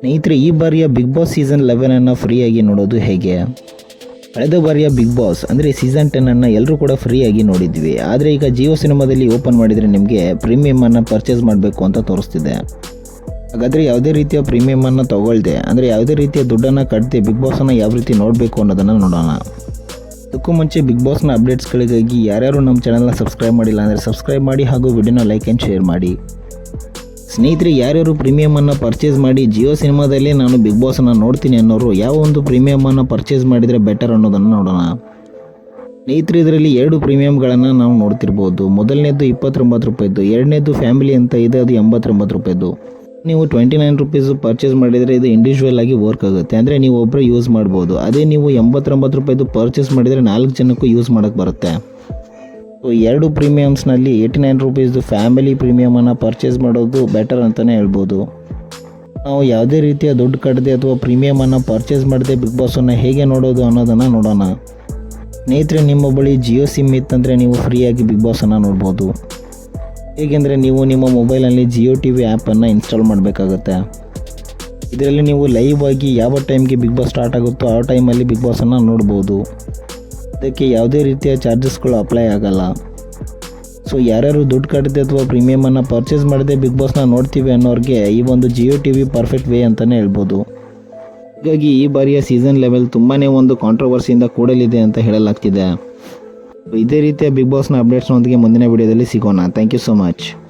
ಸ್ನೇಹಿತರೆ, ಈ ಬಾರಿಯ ಬಿಗ್ ಬಾಸ್ ಸೀಸನ್ ಲೆವೆನನ್ನು ಫ್ರೀಯಾಗಿ ನೋಡೋದು ಹೇಗೆ? ಕಳೆದ ಬಾರಿಯ ಬಿಗ್ ಬಾಸ್ ಅಂದರೆ ಸೀಸನ್ ಟೆನ್ನನ್ನು ಎಲ್ಲರೂ ಕೂಡ ಫ್ರೀಯಾಗಿ ನೋಡಿದ್ವಿ. ಆದರೆ ಈಗ ಜಿಯೋ ಸಿನಿಮಾದಲ್ಲಿ ಓಪನ್ ಮಾಡಿದರೆ ನಿಮಗೆ ಪ್ರೀಮಿಯಮನ್ನು ಪರ್ಚೇಸ್ ಮಾಡಬೇಕು ಅಂತ ತೋರಿಸ್ತಿದೆ. ಹಾಗಾದರೆ ಯಾವುದೇ ರೀತಿಯ ಪ್ರೀಮಿಯಮನ್ನು ತಗೊಳ್ದೆ, ಅಂದರೆ ಯಾವುದೇ ರೀತಿಯ ದುಡ್ಡನ್ನು ಕಟ್ಟದೆ ಬಿಗ್ ಬಾಸನ್ನು ಯಾವ ರೀತಿ ನೋಡಬೇಕು ಅನ್ನೋದನ್ನು ನೋಡೋಣ. ಅದಕ್ಕೂ ಮುಂಚೆ ಬಿಗ್ ಬಾಸ್ನ ಅಪ್ಡೇಟ್ಸ್ಗಳಿಗಾಗಿ ಯಾರ್ಯಾರು ನಮ್ಮ ಚಾನಲ್ನ ಸಬ್ಸ್ಕ್ರೈಬ್ ಮಾಡಿಲ್ಲ ಅಂದರೆ ಸಬ್ಸ್ಕ್ರೈಬ್ ಮಾಡಿ ಹಾಗೂ ವಿಡಿಯೋನ ಲೈಕ್ ಆ್ಯಂಡ್ ಶೇರ್ ಮಾಡಿ. ಸ್ನೇಹಿತರೆ, ಯಾರ್ಯಾರು ಪ್ರೀಮಿಯಮನ್ನು ಪರ್ಚೇಸ್ ಮಾಡಿ ಜಿಯೋ ಸಿನಿಮಾದಲ್ಲಿ ನಾನು ಬಿಗ್ ಬಾಸನ್ನು ನೋಡ್ತೀನಿ ಅನ್ನೋರು, ಯಾವ ಒಂದು ಪ್ರೀಮಿಯಮನ್ನು ಪರ್ಚೇಸ್ ಮಾಡಿದರೆ ಬೆಟರ್ ಅನ್ನೋದನ್ನು ನೋಡೋಣ. ಸ್ನೇಹಿತರೆ, ಇದರಲ್ಲಿ ಎರಡು ಪ್ರೀಮಿಯಮ್ಗಳನ್ನು ನಾವು ನೋಡ್ತಿರ್ಬೋದು. ಮೊದಲನೇದು ಇಪ್ಪತ್ತೊಂಬತ್ತು ರೂಪಾಯಿದ್ದು, ಎರಡನೇದು ಫ್ಯಾಮಿಲಿ ಅಂತ ಇದೆ, ಅದು ಎಂಬತ್ತೊಂಬತ್ತು ರೂಪಾಯಿದ್ದು. ನೀವು ಟ್ವೆಂಟಿ ನೈನ್ ರುಪೀಸು ಪರ್ಚೇಸ್ ಮಾಡಿದರೆ ಇದು ಇಂಡಿವಿಜುವಲ್ ಆಗಿ ವರ್ಕ್ ಆಗುತ್ತೆ. ಅಂದರೆ ನೀವು ಒಬ್ಬರು ಯೂಸ್ ಮಾಡ್ಬೋದು. ಅದೇ ನೀವು ಎಂಬತ್ತೊಂಬತ್ತು ರೂಪಾಯಿದು ಪರ್ಚೇಸ್ ಮಾಡಿದರೆ ನಾಲ್ಕು ಜನಕ್ಕೂ ಯೂಸ್ ಮಾಡೋಕ್ಕೆ ಬರುತ್ತೆ. ಎರಡು ಪ್ರೀಮಿಯಮ್ಸ್ನಲ್ಲಿ ಏಯ್ಟಿ ನೈನ್ ರುಪೀಸ್ದು ಫ್ಯಾಮಿಲಿ ಪ್ರೀಮಿಯಮನ್ನು ಪರ್ಚೇಸ್ ಮಾಡೋದು ಬೆಟರ್ ಅಂತಲೇ ಹೇಳ್ಬೋದು. ನಾವು ಯಾವುದೇ ರೀತಿಯ ದುಡ್ಡು ಕಟ್ಟದೆ ಅಥವಾ ಪ್ರೀಮಿಯಮನ್ನು ಪರ್ಚೇಸ್ ಮಾಡದೆ ಬಿಗ್ ಬಾಸನ್ನು ಹೇಗೆ ನೋಡೋದು ಅನ್ನೋದನ್ನು ನೋಡೋಣ. ಸ್ನೇಹಿತರೆ, ನಿಮ್ಮ ಬಳಿ ಜಿಯೋ ಸಿಮ್ ಇತ್ತಂದರೆ ನೀವು ಫ್ರೀಯಾಗಿ ಬಿಗ್ ಬಾಸನ್ನು ನೋಡ್ಬೋದು. ಹೇಗೆಂದರೆ ನೀವು ನಿಮ್ಮ ಮೊಬೈಲಲ್ಲಿ ಜಿಯೋ ಟಿ ವಿ ಆ್ಯಪನ್ನು ಇನ್ಸ್ಟಾಲ್ ಮಾಡಬೇಕಾಗುತ್ತೆ. ಇದರಲ್ಲಿ ನೀವು ಲೈವ್ ಆಗಿ ಯಾವ ಟೈಮ್ಗೆ ಬಿಗ್ ಬಾಸ್ ಸ್ಟಾರ್ಟ್ ಆಗುತ್ತೋ ಆ ಟೈಮಲ್ಲಿ ಬಿಗ್ ಬಾಸನ್ನು ನೋಡ್ಬೋದು. ಅದಕ್ಕೆ ಯಾವುದೇ ರೀತಿಯ ಚಾರ್ಜಸ್ಗಳು ಅಪ್ಲೈ ಆಗಲ್ಲ. ಸೊ, ಯಾರ್ಯಾರು ದುಡ್ಡು ಕಟ್ಟದೆ ಅಥವಾ ಪ್ರೀಮಿಯಮನ್ನು ಪರ್ಚೇಸ್ ಮಾಡದೆ ಬಿಗ್ ಬಾಸ್ನ ನೋಡ್ತೀವಿ ಅನ್ನೋರಿಗೆ ಈ ಒಂದು Jio T V perfect way ಅಂತಲೇ ಹೇಳ್ಬೋದು. ಹೀಗಾಗಿ ಈ ಬಾರಿಯ ಸೀಸನ್ ಲೆವೆಲ್ ತುಂಬಾ ಒಂದು ಕಾಂಟ್ರವರ್ಸಿಯಿಂದ ಕೂಡಲಿದೆ ಅಂತ ಹೇಳಲಾಗ್ತಿದೆ. ಇದೇ ರೀತಿಯ ಬಿಗ್ ಬಾಸ್ನ ಅಪ್ಡೇಟ್ಸ್ನೊಂದಿಗೆ ಮುಂದಿನ ವಿಡಿಯೋದಲ್ಲಿ ಸಿಗೋಣ. Thank you so much.